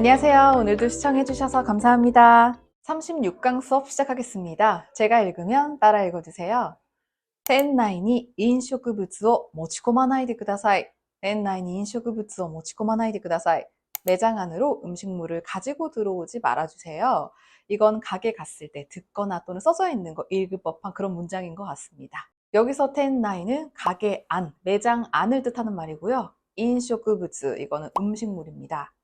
안녕하세요. 오늘도 시청해주셔서 감사합니다. 36강 수업 시작하겠습니다. 제가 읽으면 따라 읽어주세요. 店内に飲食物を持ち込まないでください。店内に飲食物を持ち込まないでください. 매장 안으로 음식물을 가지고 들어오지 말아주세요. 이건 가게 갔을 때 듣거나 또는 써져 있는 거 읽을 법한 그런 문장인 것 같습니다. 여기서 텐나이는 가게 안, 매장 안을 뜻하는 말이고요. 인쇼크부츠, 이거는 음식물입니다.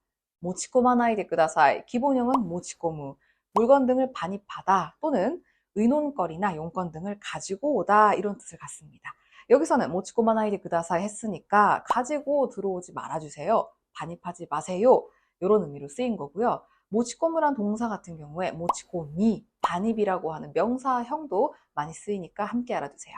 모치코마나이데 쿠다사이, 기본형은 모치코무, 물건 등을 반입하다 또는 의논거리나 용건 등을 가지고 오다 이런 뜻을 갖습니다. 여기서는 모치코마나이데 쿠다사이 했으니까 가지고 들어오지 말아주세요. 반입하지 마세요. 이런 의미로 쓰인 거고요. 모치코무란 동사 같은 경우에 모치코미, 반입이라고 하는 명사형도 많이 쓰이니까 함께 알아두세요.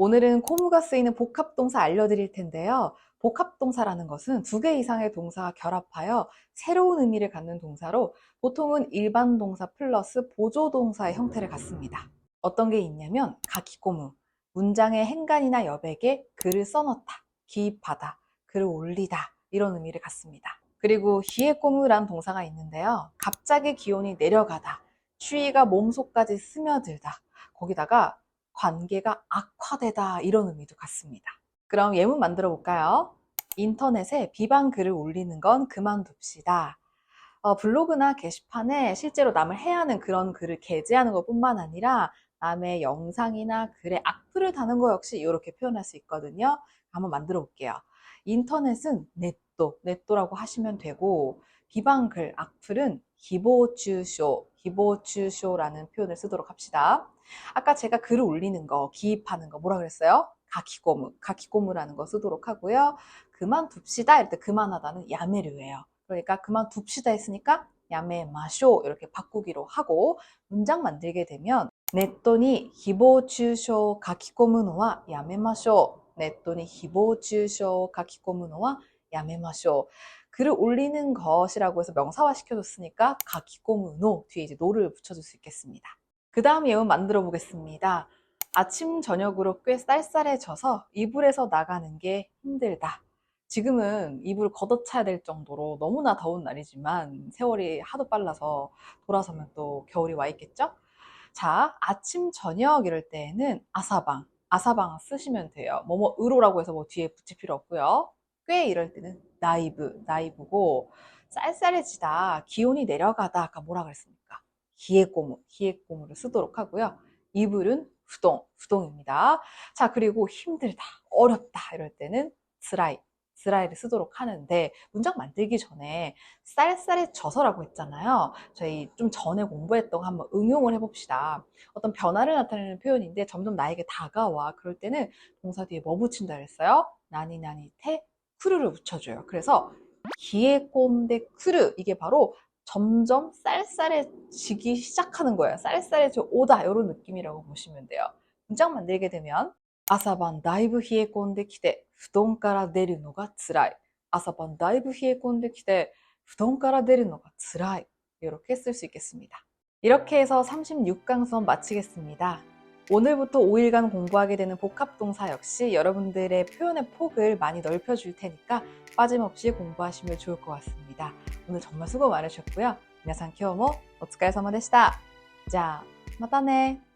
오늘은 코무가 쓰이는 복합동사 알려드릴 텐데요. 복합동사라는 것은 두 개 이상의 동사가 결합하여 새로운 의미를 갖는 동사로 보통은 일반 동사 플러스 보조동사의 형태를 갖습니다. 어떤 게 있냐면 가키코무, 문장의 행간이나 여백에 글을 써넣다, 기입하다, 글을 올리다 이런 의미를 갖습니다. 그리고 히에꼬무란 동사가 있는데요. 갑자기 기온이 내려가다, 추위가 몸속까지 스며들다, 거기다가 관계가 악화되다 이런 의미도 갖습니다. 그럼 예문 만들어 볼까요? 인터넷에 비방 글을 올리는 건 그만둡시다. 어, 블로그나 게시판에 실제로 남을 해하는 그런 글을 게재하는 것 뿐만 아니라 남의 영상이나 글에 악플을 다는 거 역시 이렇게 표현할 수 있거든요. 한번 만들어 볼게요. 인터넷은 넷도, 넷도라고 하시면 되고 비방글, 악플은 기보추쇼, 기보추쇼라는 표현을 쓰도록 합시다. 아까 제가 글을 올리는 거, 기입하는 거 뭐라 그랬어요? 가키고무, 가키고무라는 거 쓰도록 하고요. 그만둡시다. 이럴 때 그만하다는 야메르예요. 그러니까 그만둡시다 했으니까 야메 마쇼 이렇게 바꾸기로 하고 문장 만들게 되면 네토니 히보추쇼 가키고무노와 야메 마쇼 네토니 히보추쇼 가키고무노와 야메 마쇼 글을 올리는 것이라고 해서 명사화 시켜줬으니까 가키고무노 뒤에 이제 노를 붙여줄 수 있겠습니다. 그 다음 예문 만들어 보겠습니다. 아침 저녁으로 꽤 쌀쌀해져서 이불에서 나가는 게 힘들다. 지금은 이불을 걷어차야 될 정도로 너무나 더운 날이지만 세월이 하도 빨라서 돌아서면 또 겨울이 와 있겠죠? 자, 아침 저녁 이럴 때에는 아사방, 아사방 쓰시면 돼요. 뭐뭐 으로라고 해서 뭐 뒤에 붙일 필요 없고요. 꽤 이럴 때는 나이브, 나이브고 쌀쌀해지다, 기온이 내려가다 아까 뭐라 그랬습니까? 기에꼬무, 기에꼬무를 쓰도록 하고요. 이불은 후동, 후동입니다. 자, 그리고 힘들다, 어렵다 이럴 때는 스라이, 스라이를 쓰도록 하는데 문장 만들기 전에 쌀쌀해져서라고 했잖아요. 저희 좀 전에 공부했던 거 한번 응용을 해봅시다. 어떤 변화를 나타내는 표현인데 점점 나에게 다가와. 그럴 때는 동사 뒤에 뭐 붙인다 그랬어요? 나니 나니 테 크루를 붙여줘요. 그래서 기에꼰데 크루 이게 바로 점점 쌀쌀해지기 시작하는 거예요. 쌀쌀해져 오다 이런 느낌이라고 보시면 돼요. 문장 만들게 되면 아사반 다이브 히에꼰데 키데 부동가라 내리노가 드라이 아사반 다이브 히에꼰데 키데 부동가라 내리노가 드라이 이렇게 쓸 수 있겠습니다. 이렇게 해서 36강선 마치겠습니다. 오늘부터 5일간 공부하게 되는 복합동사 역시 여러분들의 표현의 폭을 많이 넓혀줄 테니까 빠짐없이 공부하시면 좋을 것 같습니다. 오늘 정말 수고 많으셨고요. 皆さん今日もお疲れ様でした。じゃあ、またね。